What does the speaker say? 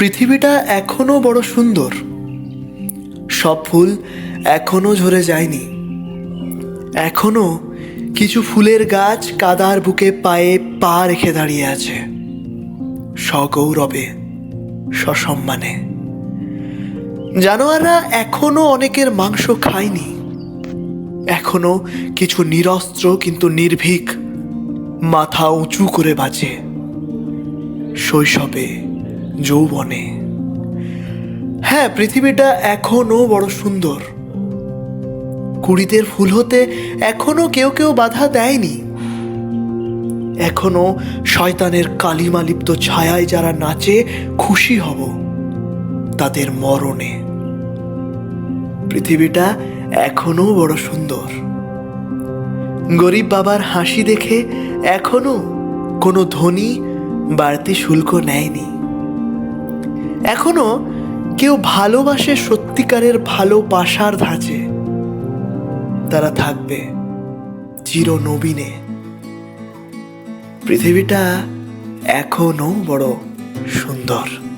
পৃথিবীটা এখনও বড় সুন্দর। সব ফুল এখনও ঝরে যায়নি। এখনও কিছু ফুলের গাছ কাদার বুকে পায়ে পা রেখে দাঁড়িয়ে আছে। সগৌরবে, সসম্মানে। জানোয়াররা এখনও অনেকের মাংস খায়নি। এখনও কিছু নিরস্ত্র কিন্তু নির্ভীক, মাথা উঁচু করে বাঁচে শৈশবে যৌবনে। হ্যাঁ পৃথিবীটা এখনও বড় সুন্দর। কুড়িদের ফুল হতে এখনও কেউ কেউ বাধা দেয়নি। এখনও শয়তানের কালিমালিপ্ত ছায়ায় যারা নাচে খুশি হব, তাদের মরণে। পৃথিবীটা এখনও বড় সুন্দর। গরিব বাবার হাসি দেখে এখনও কোনো ধনী বাড়তি শুল্ক নেয়নি। এখনও কেউ ভালোবাসে সত্যিকারের ভালোবাসার ধাঁচে। তারা থাকবে চির নবীনে। পৃথিবীটা এখনও বড় সুন্দর।